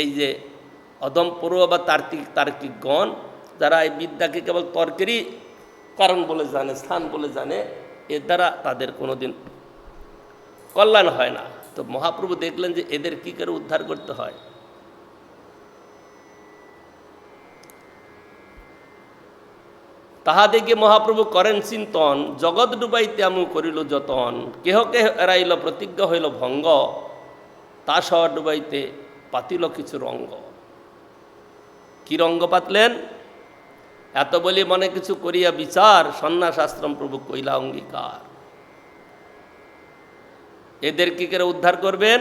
এই যে অদম পড়ুয়া বা তার্কিক, তার্কিকগণ, যারা এই বিদ্যাকে কেবল তর্কেরই কারণ বলে জানে, স্থান বলে জানে, এর দ্বারা তাদের কোনোদিন কল্যাণ হয় না। তো মহাপ্রভু দেখলেন যে এদের কী করে উদ্ধার করতে হয়। তাহাদিকে মহাপ্রভু করেন চিন্তন, জগৎ ডুবাইতে আমু করিল যতন, কেহ কেহ এড়াইল, প্রতিজ্ঞ হইল ভঙ্গ, তা সহ ডুবাইতে পাতিল কিছু রঙ্গ। কি রঙ্গ পাতলেন? এত বলি মনে কিছু করিয়া বিচার সন্ন্যাস আশ্রম প্রভু কইলা অঙ্গীকার এদের কি করে উদ্ধার করবেন?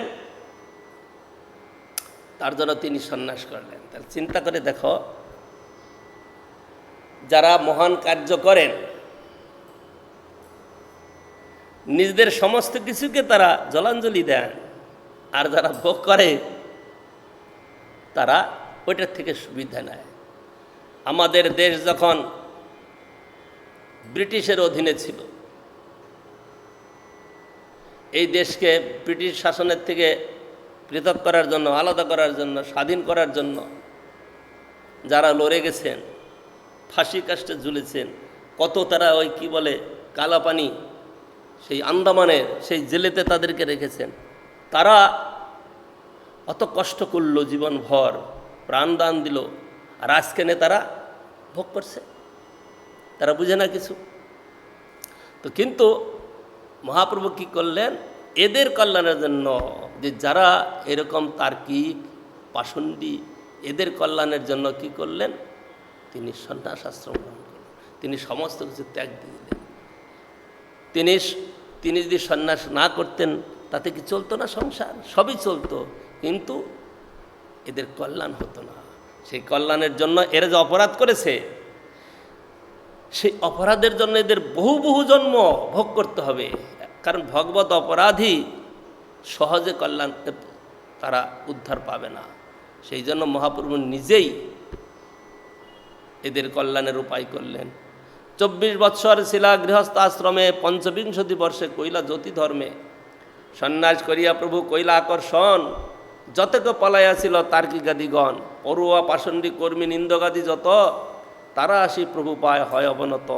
তার জন্য তিনি সন্ন্যাস করলেন। তাহলে চিন্তা করে দেখো, যারা মহান কার্য করেন, নিজেদের সমস্ত কিছুকে তারা জলাঞ্জলি দেন। আর যারা ভোগ করে তারা ওইটার থেকে সুবিধা নেয়। আমাদের দেশ যখন ব্রিটিশের অধীনে ছিল, এই দেশকে ব্রিটিশ শাসনের থেকে পৃথক করার জন্য, আলাদা করার জন্য, স্বাধীন করার জন্য যারা লড়ে গেছেন, ফাঁসি কাষ্টে ঝুলেছেন, কত তারা ওই কি বলে কালাপানি, সেই আন্দামানের সেই জেলেতে তাদেরকে রেখেছেন, তারা অত কষ্ট করল জীবনভর প্রাণদান দিল। আর আজকেনে তারা ভোগ করছে। তারা বুঝে না কিছু। তো কিন্তু মহাপ্রভু কী করলেন? এদের কল্যাণের জন্য যে যারা এরকম তার্কিক, পাষণ্ডী, এদের কল্যাণের জন্য কি করলেন? তিনি সন্ন্যাস আশ্রম গ্রহণ করলেন। তিনি সমস্ত কিছু ত্যাগ দিয়ে দিলেন। তিনি তিনি যদি সন্ন্যাস না করতেন, তাতে কি চলতো না সংসার? সবই চলতো। কিন্তু এদের কল্যাণ হতো না। সেই কল্যাণের জন্য এরা যে অপরাধ করেছে, সেই অপরাধের জন্য এদের বহু বহু জন্ম ভোগ করতে হবে। কারণ ভগবত অপরাধী সহজে কল্যাণ তারা উদ্ধার পাবে না। সেই জন্য মহাপ্রভু নিজেই এদের কল্যাণের উপায় করলেন। চব্বিশ বৎসর শিলা গৃহস্থ আশ্রমে পঞ্চবিংশতি বর্ষে কৈলা জ্যোতি ধর্মে সন্ন্যাস করিয়া প্রভু কৈলা আকর্ষণ যতক পলাইয়াছিল তার্কিকাদিগণ পড়ুয়া পাষণ্ডী কর্মী নিন্দগাদি যত, তারা আসি প্রভু পায় হয় অবনত।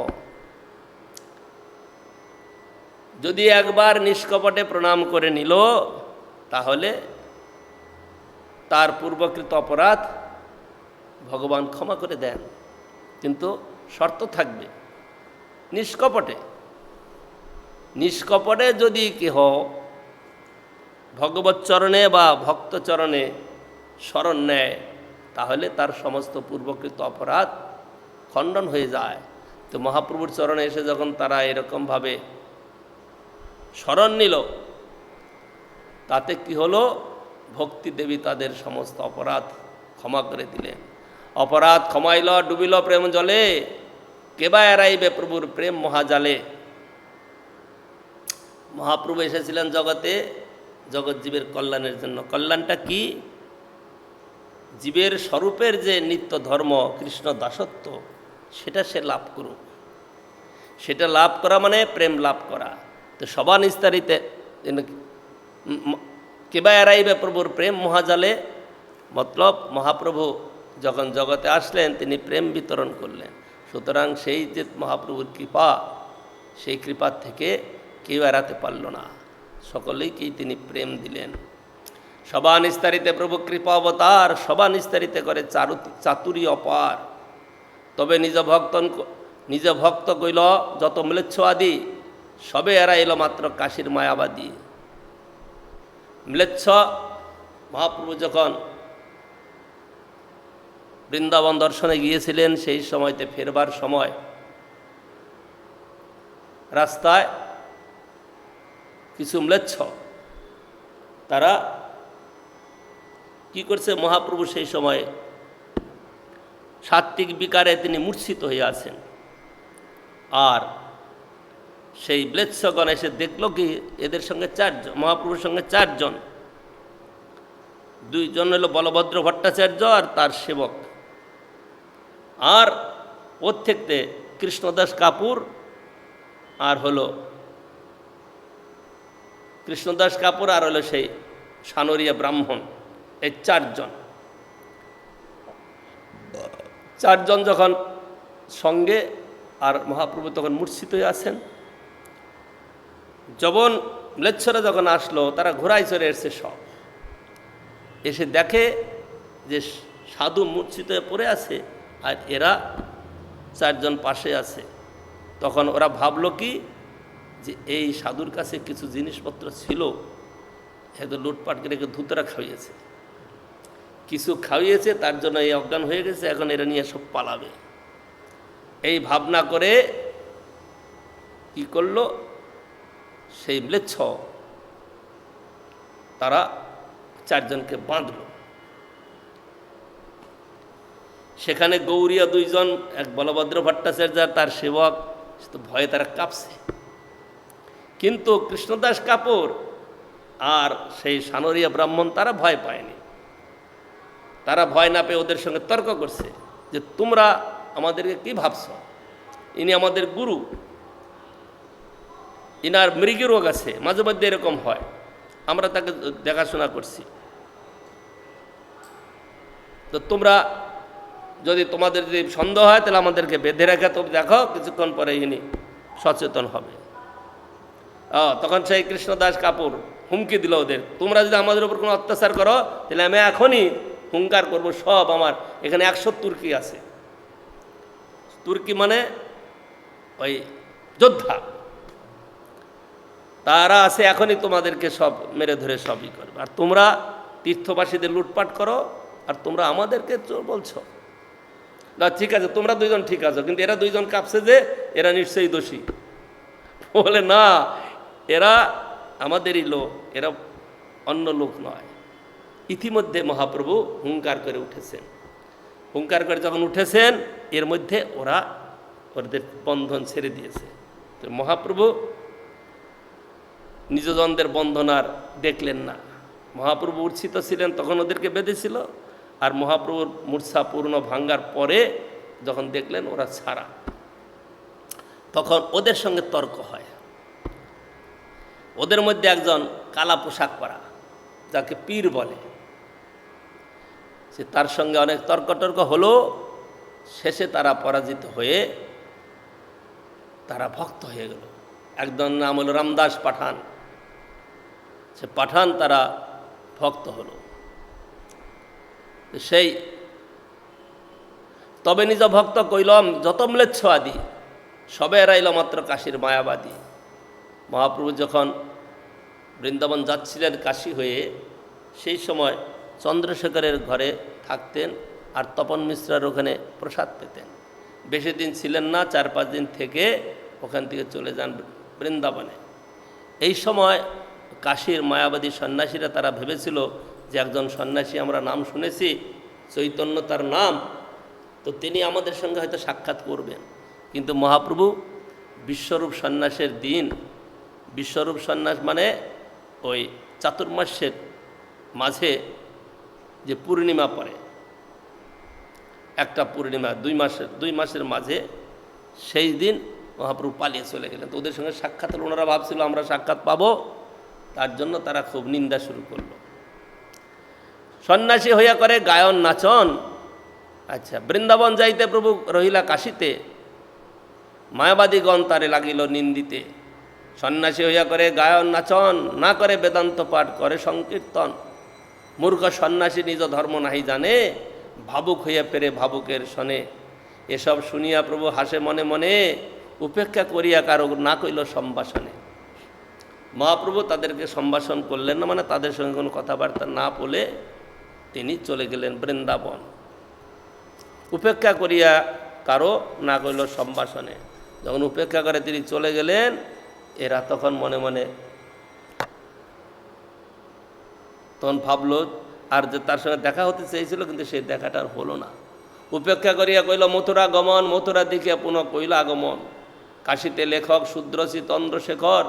যদি একবার নিষ্কপটে প্রণাম করে নিল, তাহলে তার পূর্বকৃত অপরাধ ভগবান ক্ষমা করে দেন। কিন্তু শর্ত থাকবে, নিষ্কপটে। নিষ্কপটে যদি কেহ ভগবত চরণে বা ভক্ত চরণে স্মরণ নেয়, তাহলে তার সমস্ত পূর্বকৃত অপরাধ খণ্ডন হয়ে যায়। তো মহাপ্রভুর চরণে এসে যখন তারা এরকমভাবে স্মরণ নিল, তাতে কি হলো? ভক্তি দেবী তাদের সমস্ত অপরাধ ক্ষমা করে দিলেন। অপরাধ ক্ষমাইল, ডুবিল প্রেম জলে কেবা এড়াইবে প্রভুর প্রেম মহাজালে? মহাপ্রভু এসেছিলেন জগতে জগৎ জীবের কল্যাণের জন্য। কল্যাণটা কি? জীবের স্বরূপের যে নিত্য ধর্ম, কৃষ্ণ দাসত্ব, সেটা সে লাভ করুক। সেটা লাভ করা মানে প্রেম লাভ করা। তো সবা নিস্তারিতে কেবা এড়াইবে প্রভুর প্রেম মহাজালে, মতলব মহাপ্রভু যখন জগতে আসলেন, তিনি প্রেম বিতরণ করলেন। সুতরাং সেই যে মহাপ্রভুর কৃপা, সেই কৃপার থেকে কেউ এড়াতে পারল না। সকলেইকেই তিনি প্রেম দিলেন। সবা নিস্তারিতে প্রভু কৃপা অবতার সবা নিস্তারিতে করে চারু, চাতুরি অপার। তবে নিজ ভক্তন নিজ ভক্ত কইল, যত ম্লেচ্ছ আদি সবে এড়াইল মাত্র কাশীর মায়াবাদী। ম্লেচ্ছ মহাপ্রভু যখন বৃন্দাবন দর্শনে গিয়েছিলেন, সেই সময়তে ফেরবার সময় রাস্তায় কিছু ম্লেচ্ছ। তারা কি করছে? মহাপ্রভু সেই সময় সাত্বিক বিকারে তিনি মূর্ছিত হয়ে আছেন। আর সেই ব্লেচ্ছগণ এসে দেখল কি, এদের সঙ্গে চারজন, মহাপ্রভুর সঙ্গে চারজন। দুইজন হলো বলভদ্র ভট্টাচার্য আর তার সেবক। আর ওর থেকে কৃষ্ণদাস কাপুর আর হলো কৃষ্ণদাস কাপুর আর হলো সেই সানরিয়া ব্রাহ্মণ, এই চারজন। চারজন যখন সঙ্গে আর মহাপ্রভু তখন মূর্ছিত হয়ে আছেন। যবন ম্লেচ্ছরা যখন আসলো, তারা ঘোড়ায় চড়ে এসছে সব। এসে দেখে যে সাধু মূর্ছিত হয়ে পড়ে আছে আর এরা চারজন পাশে আছে। তখন ওরা ভাবলো কি যে এই সাধুর কাছে কিছু জিনিসপত্র ছিল, হয়তো লুটপাট করে ধুতরা খাইয়েছে। কিছু খাইয়েছে, তার জন্য এই অজ্ঞান হয়ে গেছে, এখন এরা নিয়ে সব পালাবে। এই ভাবনা করে কি করল? সেই ম্লেচ্ছ তারা চারজনকে বাঁধল। সেখানে গৌরিয়া দুইজন, এক বলভদ্র ভট্টাচার্য তার সেবক, সে তো ভয়ে তারা কাঁপছে। কিন্তু কৃষ্ণদাস কাপুর আর সেই সানরিয়া ব্রাহ্মণ তারা ভয় পায়নি। তারা ভয় না পেয়ে ওদের সঙ্গে তর্ক করছে যে তোমরা আমাদেরকে কি ভাবছ? ইনি আমাদের গুরু। ইনার মৃগী রোগ আছে, মাঝে মধ্যে এরকম হয়। আমরা তাকে দেখাশোনা করছি। তো তোমরা যদি তোমাদের যদি সন্দেহ হয়, তাহলে আমাদেরকে বেঁধে রেখে তো দেখো, কিছুক্ষণ পরে ইনি সচেতন হবে। তখন সেই কৃষ্ণদাস কাপুর হুমকি দিল ওদের, তোমরা যদি আমাদের উপর কোনো অত্যাচার করো, তাহলে আমি এখনই হুঙ্কার করব সব আমার। এখানে একশো তুর্কি আছে। তুর্কি মানে ওই যোদ্ধা। তারা আছে, এখনই তোমাদেরকে সব মেরে ধরে সবই করবে। আর তোমরা তীর্থবাসীদের লুটপাট করো, আর তোমরা আমাদেরকে বলছো। না, ঠিক আছে, তোমরা দুইজন ঠিক আছো, কিন্তু এরা দুইজন কাঁপছে যে, এরা নিশ্চয়ই দোষী। বলে, না এরা আমাদেরই লোক, এরা অন্য লোক নয়। ইতিমধ্যে মহাপ্রভু হুঙ্কার করে উঠেছেন। হুঙ্কার করে যখন উঠেছেন, এর মধ্যে ওরা ওদের বন্ধন ছেড়ে দিয়েছে। তো মহাপ্রভু নিজজনদের বন্ধন আর দেখলেন না। মহাপ্রভু মূর্ছিত ছিলেন, তখন ওদেরকে বেঁধেছিল আর মহাপ্রভুর মূর্ছা পূর্ণ ভাঙ্গার পরে যখন দেখলেন, ওরা ছাড়া। তখন ওদের সঙ্গে তর্ক হয়। ওদের মধ্যে একজন কালা পোশাক পরা, যাকে পীর বলে। সে তার সঙ্গে অনেক তর্ক টর্ক হলো, শেষে তারা পরাজিত হয়ে তারা ভক্ত হয়ে গেল। একজন নাম হলো রামদাস পাঠান। সে পাঠান তারা ভক্ত হলো। সেই তবে নিজ ভক্ত কইলম, যত ম্লেচ্ছ আদি, সবে এরাইল মাত্র কাশীর মায়াবাদী। মহাপ্রভু যখন বৃন্দাবন যাচ্ছিলেন কাশী হয়ে, সেই সময় চন্দ্রশেখরের ঘরে থাকতেন আর তপন মিশ্রার ওখানে প্রসাদ পেতেন। বেশি দিন ছিলেন না, চার পাঁচ দিন থেকে ওখান থেকে চলে যান বৃন্দাবনে। এই সময় কাশীর মায়াবাদী সন্ন্যাসীরা তারা ভেবেছিল যে একজন সন্ন্যাসী আমরা নাম শুনেছি, চৈতন্য তার নাম, তো তিনি আমাদের সঙ্গে হয়তো সাক্ষাৎ করবেন। কিন্তু মহাপ্রভু বিশ্বরূপ সন্ন্যাসের দিন বিশ্বরূপ সন্ন্যাস মানে ওই চাতুর্মাস্যের মাঝে যে পূর্ণিমা পড়ে। একটা পূর্ণিমা দুই মাসের দুই মাসের মাঝে সেই দিন মহাপ্রভু পালিয়ে চলে গেলেন। তো ওদের সঙ্গে সাক্ষাৎ ওনারা ভাবছিল আমরা সাক্ষাৎ পাবো। তার জন্য তারা খুব নিন্দা শুরু করল। সন্ন্যাসী হইয়া করে গায়ন নাচন। আচ্ছা বৃন্দাবন যাইতে প্রভু রহিলা কাশিতে, মায়াবাদীগণ তারে লাগিল নিন্দিতে। সন্ন্যাসী হইয়া করে গায়ন, নাচন, না করে বেদান্ত পাঠ করে, সংকীর্তন। মূর্খ সন্ন্যাসী নিজ ধর্ম নাহি জানে, ভাবুক হইয়া পেরে ভাবুকের শনে। এসব শুনিয়া প্রভু হাসে মনে মনে, উপেক্ষা করিয়া কারও না কইল সম্ভাষণে। মহাপ্রভু তাদেরকে সম্ভাষণ করলেন না মানে তাদের সঙ্গে কোনো কথাবার্তা না বলে তিনি চলে গেলেন বৃন্দাবন। উপেক্ষা করিয়া কারও না কইল সম্ভাষণে। যখন উপেক্ষা করে তিনি চলে গেলেন এরা তখন মনে মনে তখন ভাবলো, আর যে তার সঙ্গে দেখা হতে চেয়েছিল, কিন্তু সেই দেখাটা আর হলো না। উপেক্ষা করিয়া কইল মথুরা গমন, মথুরা দিকে পুনঃ কইল আগমন। কাশীতে লেখক শূদ্রসী চন্দ্রশেখর,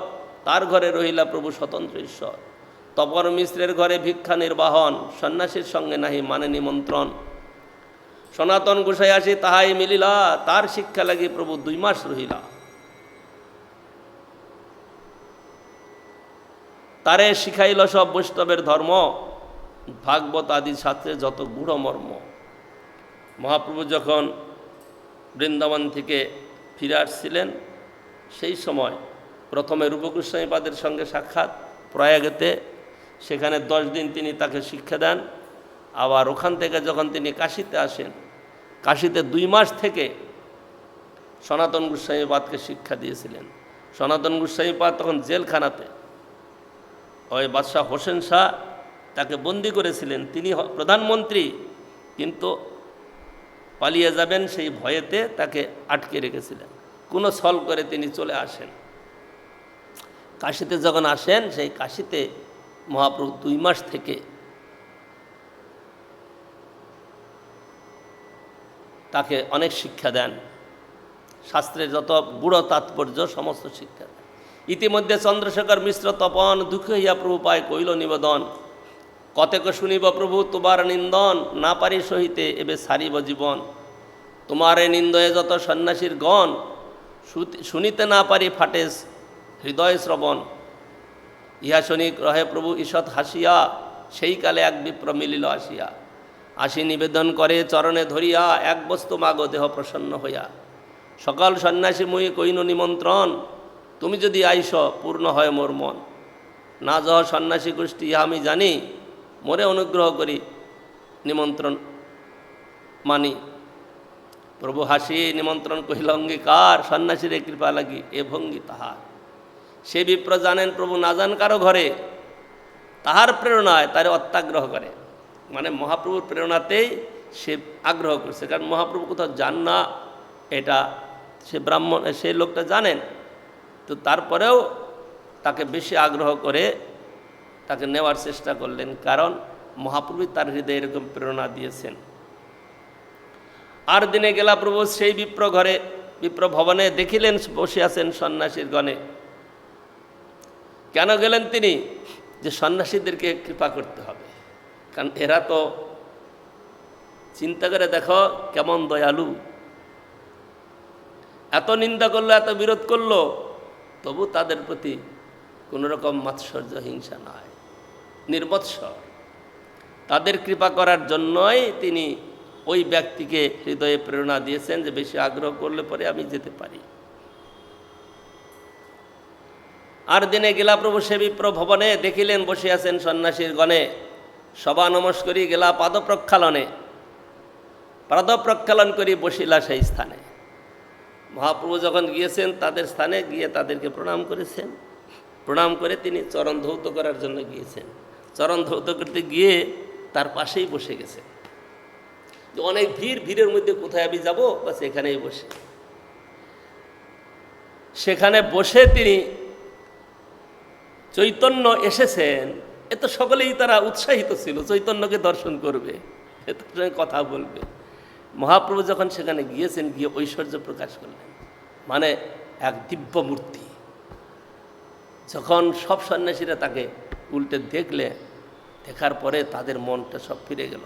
তার ঘরে রহিলা প্রভু স্বতন্ত্র ঈশ্বর। তপর মিশ্রের ঘরে ভিক্ষা নির্বাহন, সন্ন্যাসীর সঙ্গে নাহি মানে নিমন্ত্রণ। সনাতন গোসাই আসি, তাহাই মিলিলা, তার শিক্ষা লাগি প্রভু দুই মাস রহিলা। তারে শিখাইল সব বৈষ্ণবের ধর্ম। ভাগবত আদি শাস্ত্রে যত গূঢ় মর্ম। মহাপ্রভু যখন বৃন্দাবন থেকে ফিরে আসছিলেন, সেই সময় প্রথমে রূপগোস্বামীপাদের সঙ্গে সাক্ষাৎ প্রয়াগেতে। সেখানে দশ দিন তিনি তাকে শিক্ষা দেন। আবার ওখান থেকে যখন তিনি কাশিতে আসেন, কাশিতে দুই মাস থেকে সনাতন গোস্বামীপাদকে শিক্ষা দিয়েছিলেন। সনাতন গোস্বামীপাদ তখন জেলখানাতে। ওই বাদশাহ হোসেন শাহ তাকে বন্দি করেছিলেন। তিনি প্রধানমন্ত্রী, কিন্তু পালিয়ে যাবেন সেই ভয়েতে তাকে আটকে রেখেছিলেন। কোনো ছল করে তিনি চলে আসেন। কাশিতে যখন আসেন, সেই কাশিতে মহাপ্রভু দুই মাস থেকে তাকে অনেক শিক্ষা দেন। শাস্ত্রের যত গুড় তাৎপর্য, সমস্ত শিক্ষা ইতিমধ্যে চন্দ্রশেখর মিশ্র তপন দুঃখ হইয়া প্রভু পায় কইল নিবেদন। কতেক শুনিব প্রভু, তোমার নিন্দন না পারি সহিতে এবে সারিব জীবন। তোমার নিন্দয়ে যত সন্ন্যাসীর গণ শুনিতে না পারি ফাটে হৃদয় শ্রবণ। ইহা শুনি রহে প্রভু ঈষৎ হাসিয়া, সেই কালে এক বিপ্র মিলিল আসিয়া। আসি নিবেদন করে চরণে ধরিয়া, এক বস্তু মাগ দেহ প্রসন্ন হইয়া। সকাল সন্ন্যাসী মুই কইন নিমন্ত্রণ তুমি যদি আইস, পূর্ণ হয় মোর মন। না যহ সন্ন্যাসী গোষ্ঠী, ইহা আমি জানি, মোরে অনুগ্রহ করি, নিমন্ত্রণ মানি। প্রভু হাসি নিমন্ত্রণ কহিল, অঙ্গীকার, সন্ন্যাসীর কৃপা লাগি, এ ভঙ্গি তাহার। সে বিপ্র জানেন, প্রভু না জান কারও ঘরে, তাহার প্রেরণায় তারে অত্যাগ্রহ করে। মানে মহাপ্রভুর প্রেরণাতেই সে আগ্রহ করছে, কারণ মহাপ্রভু কোথাও যান না, এটা সে ব্রাহ্মণ, সে লোকটা জানেন। তো তারপরেও তাকে বেশি আগ্রহ করে তাকে নেওয়ার চেষ্টা করলেন, কারণ মহাপ্রভু তার হৃদয়ে এরকম প্রেরণা দিয়েছেন। আর দিনে গেলা প্রভু সেই বিপ্র ঘরে, বিপ্র ভবনে দেখিলেন, বসে আছেন সন্ন্যাসীর গণে। কেন গেলেন তিনি? যে সন্ন্যাসীদেরকে কৃপা করতে হবে। কারণ এরা তো চিন্তা করে দেখো কেমন দয়ালু। এত নিন্দা করল, এত বিরোধ করল তবু তাদের প্রতি কোনো রকম মাৎসর্য, হিংসা নয়। নির্বৎসর তাদের কৃপা করার জন্যই তিনি ওই ব্যক্তিকে হৃদয়ে প্রেরণা দিয়েছেন যে বেশি আগ্রহ করলে পরে আমি যেতে পারি। আর দিনে গেলা প্রভু সে বিপ্র ভবনে দেখিলেন বসে আছেন সন্ন্যাসীর গণে। সভা নমস্করি গেলা পাদ প্রক্ষালনে পাদ প্রক্ষালন করি বসিলা সেই স্থানে। মহাপ্রভু যখন গিয়েছেন, তাদের স্থানে গিয়ে তাদেরকে প্রণাম করেছেন। প্রণাম করে তিনি চরণ ধৌত করার জন্য গিয়েছেন। চরণ ধৌত করতে গিয়ে তার পাশেই বসে গেছে। অনেক ভিড়, ভিড়ের মধ্যে কোথায় আমি যাব? বাস এখানেই বসে। সেখানে বসে তিনি চৈতন্য এসেছেন। এ তো সকলেই তারা উৎসাহিত ছিল, চৈতন্যকে দর্শন করবে, এ কথা বলবে। মহাপ্রভু যখন সেখানে গিয়েছেন, গিয়ে ঐশ্বর্য প্রকাশ করলেন। মানে এক দিব্য মূর্তি। যখন সব সন্ন্যাসীরা তাকে উল্টে দেখলে, দেখার পরে তাদের মনটা সব ফিরে গেল।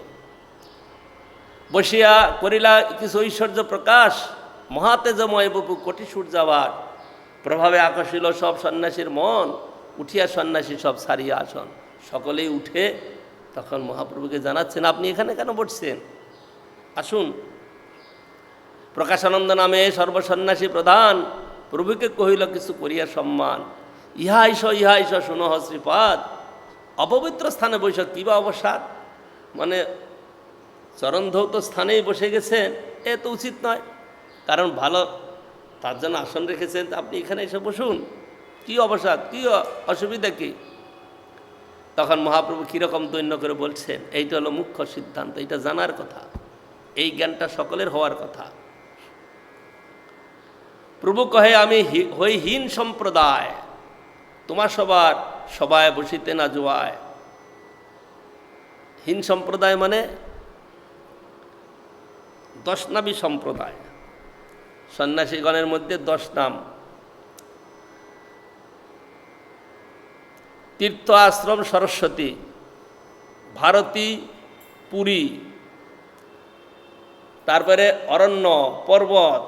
বসিয়া করিলা, কিছু ঐশ্বর্য প্রকাশ, মহাতেজময় বপু কোটি সূর্যাবার প্রভাবে আকর্ষিল সব সন্ন্যাসীর মন, উঠিয়া সন্ন্যাসী সব সারিয়া আসন। সকলেই উঠে তখন মহাপ্রভুকে জানাচ্ছেন, আপনি এখানে কেন বসছেন? আসুন। প্রকাশানন্দ নামে সর্বসন্ন্যাসী প্রধান, প্রভুকে কহিল, কিছু করিয়া সম্মান। ইহা ইস ইহা ইস শুনহ শ্রীপাদ। অপবিত্র স্থানে বৈশ কিবা অবসাদ? মানে চরণধৌত স্থানেই বসে গেছেন এ তো উচিত নয়। কারণ ভালো, তার জন্য আসন রেখেছেন আপনি এখানে এসে বসুন। কি অবসাদ, কি অসুবিধা কি? তখন মহাপ্রভু কীরকম দৈন্য করে বলছেন, এইটা হলো মুখ্য সিদ্ধান্ত এটা জানার কথা। এই জ্ঞানটা সকলের হওয়ার কথা। প্রভু কহে, আমি হই হীন সম্প্রদায়। তোমার সবার সবাই বসিতে না জোয়ায়। হীন সম্প্রদায় মানে দশনামী সম্প্রদায়। সন্ন্যাসীগণের মধ্যে দশ নাম। তীর্থ আশ্রম সরস্বতী, ভারতী, পুরী তারপরে অরণ্য, পর্বত,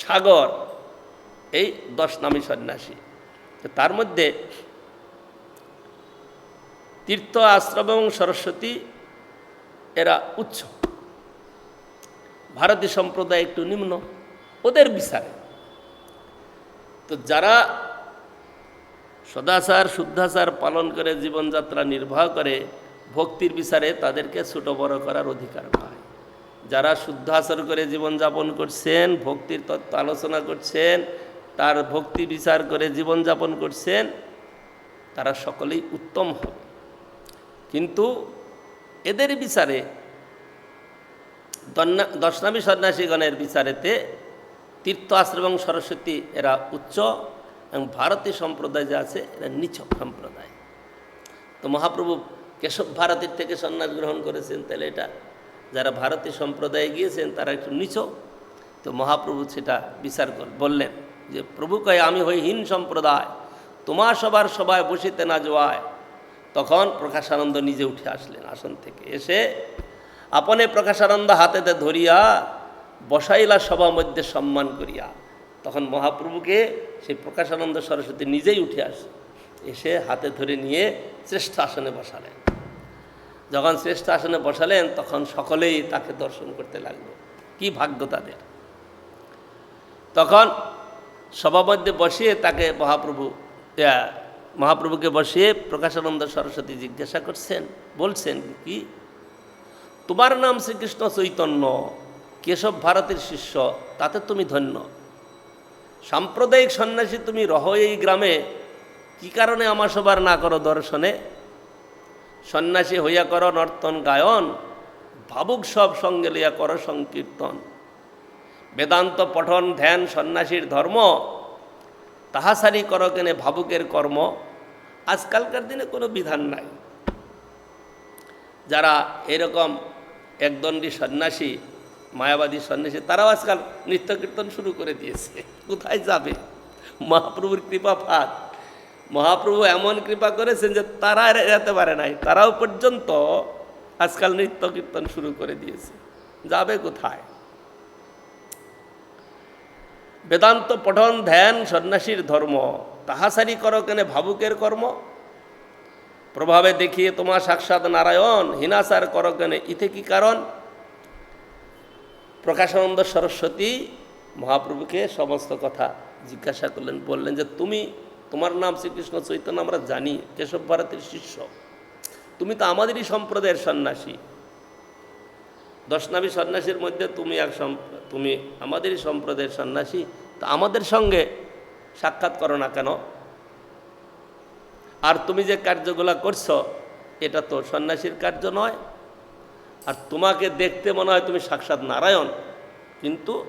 সাগর, এই দশ নামী সন্ন্যাসী। তার মধ্যে তীর্থ, আশ্রম এবং সরস্বতী এরা উচ্চ। ভারতীয় সম্প্রদায় একটু নিম্ন, ওদের বিচারে। তো যারা সদাচার, শুদ্ধাচার পালন করে, জীবনযাত্রা নির্বাহ করে ভক্তির বিচারে তাদেরকে ছোট বড় করার অধিকার পায়। যারা শুদ্ধাচার করে জীবনযাপন করছেন, ভক্তির তত্ত্ব আলোচনা করছেন, তার ভক্তি বিচার করে জীবনযাপন করছেন, তারা সকলেই উত্তম হবে। কিন্তু এদের বিচারে দশনামী সন্ন্যাসীগণের বিচারেতে তীর্থ আশ্রম এবং সরস্বতী এরা উচ্চ এবং ভারতীয় সম্প্রদায় যে আছে, এরা নিচ সম্প্রদায়। তো মহাপ্রভু কেশব ভারতীর থেকে সন্ন্যাস গ্রহণ করেছেন, তাহলে এটা যারা ভারতীয় সম্প্রদায়ে গিয়েছেন, তারা একটু নিচ। তো মহাপ্রভু সেটা বিচার কর, বললেন যে প্রভু কয় আমি হই হীন সম্প্রদায়, তোমার সবার সবাই বসিতে না যাওয়ায়। তখন প্রকাশানন্দ নিজে উঠে আসলেন আসন থেকে। এসে আপনে প্রকাশানন্দ হাতেতে ধরিয়া বসাইলা সভা মধ্যে সম্মান করিয়া, তখন মহাপ্রভুকে সেই প্রকাশানন্দ সরস্বতী নিজেই উঠে আসে। এসে হাতে ধরে নিয়ে শ্রেষ্ঠ আসনে বসালেন। যখন শ্রেষ্ঠ আসনে বসালেন, তখন সকলেই তাকে দর্শন করতে লাগল। কি ভাগ্য তাদের। তখন সভা মধ্যে বসিয়ে তাকে মহাপ্রভু মহাপ্রভুকে বসিয়ে প্রকাশানন্দ সরস্বতী জিজ্ঞাসা করছেন, বলছেন কি, তোমার নাম শ্রীকৃষ্ণ চৈতন্য কেশব ভারতের শিষ্য, তাতে তুমি ধন্য। সাম্প্রদায়িক সন্ন্যাসী তুমি রহ এই গ্রামে, কি কারণে আমার সবার না করো দর্শনে? সন্ন্যাসী হইয়া কর নর্তন গায়ন, ভাবুক সব সঙ্গে লইয়া কর সংকীর্তন। বেদান্ত পঠন ধ্যান সন্ন্যাসীর ধর্ম তাহাসারি কর কেনে ভাবুকের কর্ম। আজকালকার দিনে কোনো বিধান নাই। যারা এরকম একদণ্ডী সন্ন্যাসী, মায়াবাদী সন্ন্যাসী, তারাও আজকাল নৃত্য কীর্তন শুরু করে দিয়েছে। কোথায় যাবে? মহাপ্রভুর কৃপা ফাঁক। মহাপ্রভু এমন কৃপা করেছেন যে তারা যেতে পারে নাই। তারাও পর্যন্ত আজকাল নৃত্য কীর্তন শুরু করে দিয়েছে। যাবে কোথায়? বেদান্ত পঠন ধ্যান সন্ন্যাসীর ধর্ম তাহাসারি করো কেনে ভাবুকের কর্ম। প্রভাবে দেখিয়ে তোমার সাক্ষাৎ নারায়ণ, হিনাচার করো কেনে ইতে কি কারণ? প্রকাশানন্দ সরস্বতী মহাপ্রভুকে সমস্ত কথা জিজ্ঞাসা করলেন, বললেন যে তুমি তোমার নাম শ্রীকৃষ্ণ চৈতন্য, আমরা জানি, কেশব ভারতের শিষ্য। তুমি তো আমাদেরই সম্প্রদায়ের সন্ন্যাসী। দশনামী সন্ন্যাসীর মধ্যে তুমি এক তুমি আমাদেরই সম্প্রদায়ের সন্ন্যাসী, তা আমাদের সঙ্গে সাক্ষাৎ করো না কেন? আর তুমি যে কার্যগুলো করছ, এটা তো সন্ন্যাসীর কার্য নয়। আর তোমাকে দেখতে মনে হয় তুমি সাক্ষাৎ নারায়ণ। কিন্তু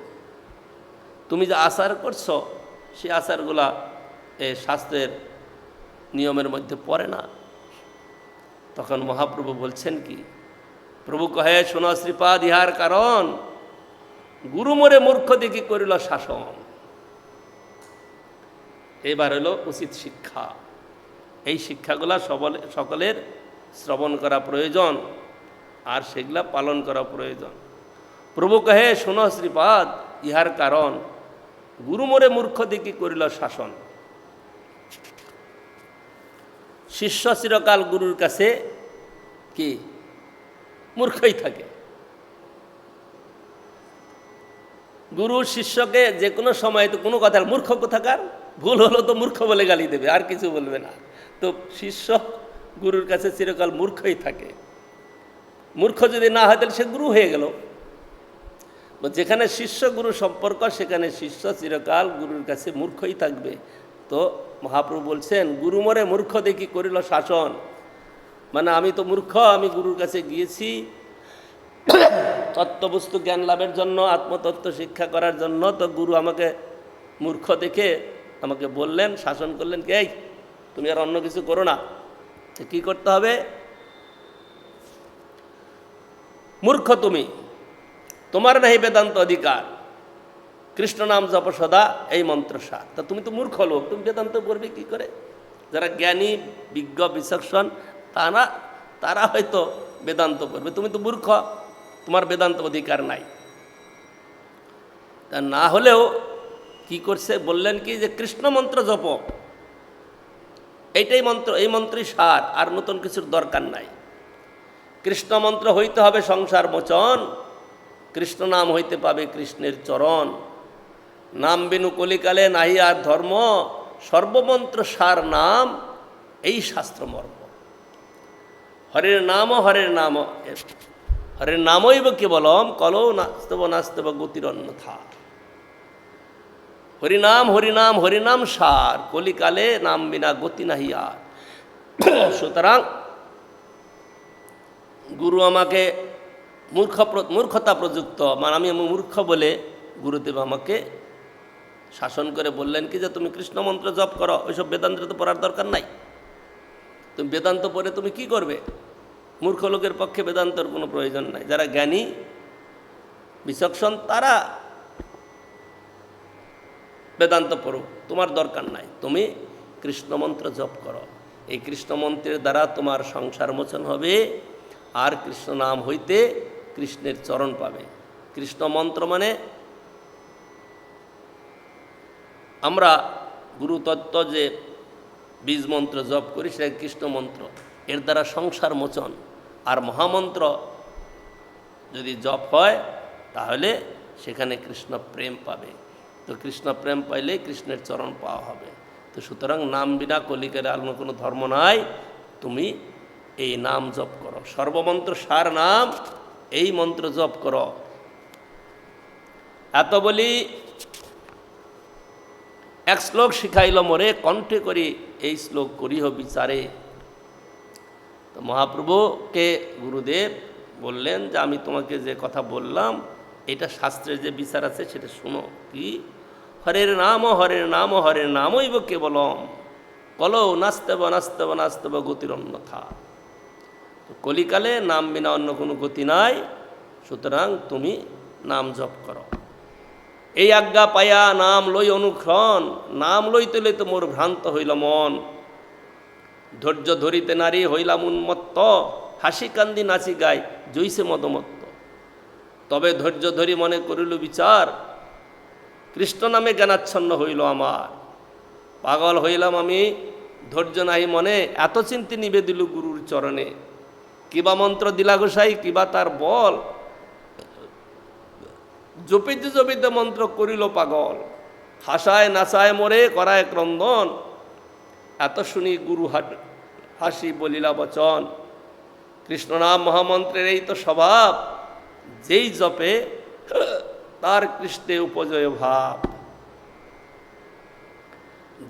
তুমি যে আচার করছ সেই আচারগুলা এই শাস্ত্রের নিয়মের মধ্যে পড়ে না। তখন মহাপ্রভু বলছেন কি, প্রভু কহে, শোনো শ্রীপাদ, ইহার কারণ, গুরু মোরে মূর্খ দেখি করিল শাসন। এবার হলো উচিত শিক্ষা। এই শিক্ষাগুলা সবলে, সকলের শ্রবণ করা প্রয়োজন আর সেগুলা পালন করা প্রয়োজন। প্রভু কহে, শোনো শ্রীপাদ, ইহার কারণ, গুরু মোরে মূর্খ দিকে করিল শাসন। শিষ্য চিরকাল গুরুর কাছে কি? মূর্খই থাকে। গুরু শিষ্যকে যে কোনো সময় তো কোনো কথার মূর্খ কোথাকার? ভুল হলো তো মূর্খ বলে গালি দেবে, আর কিছু বলবে না। তো শিষ্য গুরুর কাছে চিরকাল মূর্খই থাকে। মূর্খ যদি না হয় তাহলে সে গুরু হয়ে গেল। যেখানে শিষ্য গুরু সম্পর্ক, সেখানে শিষ্য চিরকাল গুরুর কাছে মূর্খই থাকবে। তো মহাপ্রভু বলছেন, গুরু মরে মূর্খ দেখি করিল শাসন। মানে আমি তো মূর্খ, আমি গুরুর কাছে গিয়েছি। তত্ত্ববস্তু জ্ঞান লাভের জন্য, আত্মতত্ত্ব শিক্ষা করার জন্য, তো গুরু আমাকে মূর্খ দেখে আমাকে বললেন, শাসন করলেন কে তুমি আর অন্য কিছু করো না। তো কী করতে হবে? মূর্খ তুমি, তোমার নাহি বেদান্ত অধিকার। কৃষ্ণ নাম জপ সদা, এই মন্ত্র সার তা তুমি তো মূর্খ লোক, তুমি বেদান্ত পড়বে কি করে? যারা জ্ঞানী, বিজ্ঞ, বিচক্ষণ তারা তারা হয়তো বেদান্ত পড়বে। তুমি তো মূর্খ, তোমার বেদান্ত অধিকার নাই। তা না হলেও কি করছে? বললেন কি যে, কৃষ্ণ মন্ত্র জপ। এইটাই মন্ত্র, এই মন্ত্রই সার, আর নতুন কিছুর দরকার নাই। কৃষ্ণ মন্ত্র হইতে হবে সংসার মোচন, কৃষ্ণ নাম হইতে পাবে কৃষ্ণের চরণ। নাম বিনু কলিকালে নাহি আর ধর্ম, সর্বমন্ত্র সার নাম, এই শাস্ত্র মর্ম। হরের নাম হরের নাম হরের নামইব কেবলম কলৌ নাস্তব নাস্তব গতির অন্যথা হরিনাম হরিনাম হরিনাম সার, কলিকালে নাম বিনা গতি নাহি আর। সুতরাং গুরু আমাকে মূর্খ, মূর্খতা প্রযুক্ত মানে আমি মূর্খ বলে গুরুদেব আমাকে শাসন করে বললেন কি যে, তুমি কৃষ্ণ মন্ত্র জপ করো, ওইসব বেদান্ত তো পড়ার দরকার নাই। তুমি বেদান্ত পড়ে তুমি কি করবে? মূর্খ লোকের পক্ষে বেদান্তর কোনো প্রয়োজন নাই। যারা জ্ঞানী, বিচক্ষণ, তারা বেদান্ত পড়ো তোমার দরকার নাই। তুমি কৃষ্ণ মন্ত্র জপ করো। এই কৃষ্ণ মন্ত্রের দ্বারা তোমার সংসার মোচন হবে, আর কৃষ্ণ নাম হইতে কৃষ্ণের চরণ পাবে। কৃষ্ণ মন্ত্র মানে আমরা গুরু তত্ত্ব যে বীজ মন্ত্র জপ করি, সেটা কৃষ্ণ মন্ত্র। এর দ্বারা সংসার মোচন। আর মহামন্ত্র যদি জপ হয়, তাহলে সেখানে কৃষ্ণ প্রেম পাবে। তো কৃষ্ণ প্রেম পাইলে কৃষ্ণের চরণ পাওয়া হবে। তো সুতরাং নাম বিনা কলিকারে অন্য কোনো ধর্ম নাই। তুমি এই নাম জপ করো। সর্বমন্ত্র সার নাম, এই মন্ত্র জপ করো। এত বলি এক শ্লোক শিখাইল মোরে, কণ্ঠে করি এই শ্লোক করিহ বিচারে। তো মহাপ্রভুকে গুরুদেব বললেন যে, আমি তোমাকে যে কথা বললাম, এটা শাস্ত্রের যে বিচার আছে, সেটা শুনো। কি? হরের নাম হরের নাম, হরের নামইব কেবলম। কলৌ নাস্তব নাস্তব নাস্তব গতির অন্যথা কলিকালে নাম বিনা অন্য কোনো গতি নাই, সুতরাং তুমি নাম জপ করো। এই আজ্ঞা পায়া নাম লই অনুক্ষণ, নাম লইতে লইতে মোর ভ্রান্ত হইল মন। ধৈর্য ধরিতে নারী হইলাম উন্মত্ত, হাসি কান্দি নাচি গাই জৈসে মদমত্ত। তবে ধৈর্য ধরি মনে করিল বিচার, কৃষ্ণ নামে জ্ঞানাচ্ছন্ন হইল আমার। পাগল হইলাম আমি, ধৈর্য নাই মনে, এত চিন্তি নিবেদিল গুরুর চরণে। কিবা মন্ত্র দিলা গোসাই, কিবা তার বল জপিতে জপিতে মন্ত্র করিল পাগল। হাসায় নাচায় মরে, করায় ক্রন্দন। এত শুনি গুরু হাসি বলিলা, বচন কৃষ্ণনাম মহামন্ত্রের এই তো স্বভাব। যেই জপে, তার কৃষ্ণে উপজয় ভাব।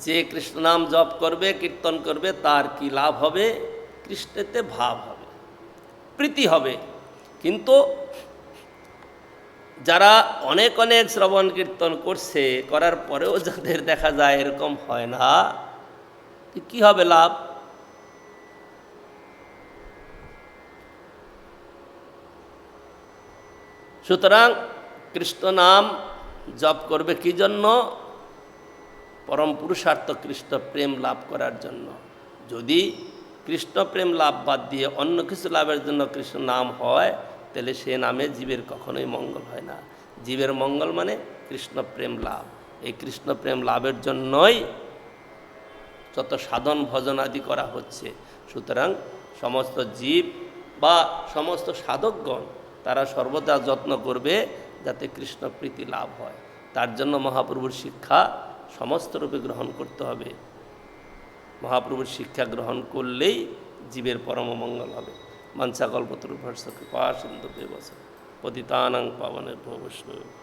যে কৃষ্ণনাম জপ করবে, কীর্তন করবে, তার কি লাভ হবে? কৃষ্ণেতে ভাব হবে, প্রীতি হবে। কিন্তু যারা অনেক অনেক শ্রবণ কীর্তন করছে, করার পরেও যাদের দেখা যায় এরকম হয় না কি হবে লাভ? সুতরাং কৃষ্ণ নাম জপ করবে কি জন্য? পরম পুরুষার্থ কৃষ্ণ প্রেম লাভ করার জন্য। যদি কৃষ্ণ প্রেম লাভ বাদ দিয়ে অন্য কিছু লাভের জন্য কৃষ্ণ নাম হয় তাহলে সে নামে জীবের কখনোই মঙ্গল হয় না। জীবের মঙ্গল মানে কৃষ্ণ প্রেম লাভ। এই কৃষ্ণ প্রেম লাভের জন্যই যত সাধন ভজন আদি করা হচ্ছে। সুতরাং সমস্ত জীব বা সমস্ত সাধকগণ, তারা সর্বদা যত্ন করবে যাতে কৃষ্ণ প্রীতি লাভ হয়। তার জন্য মহাপ্রভুর শিক্ষা সমস্ত রূপে গ্রহণ করতে হবে। মহাপ্রভুর শিক্ষা গ্রহণ করলেই জীবের পরম মঙ্গল হবে। কল্পতরু ভর্ষ কৃপা সিন্ধু দেবস পতিতানাং পাবনের ভবৈষ্ণব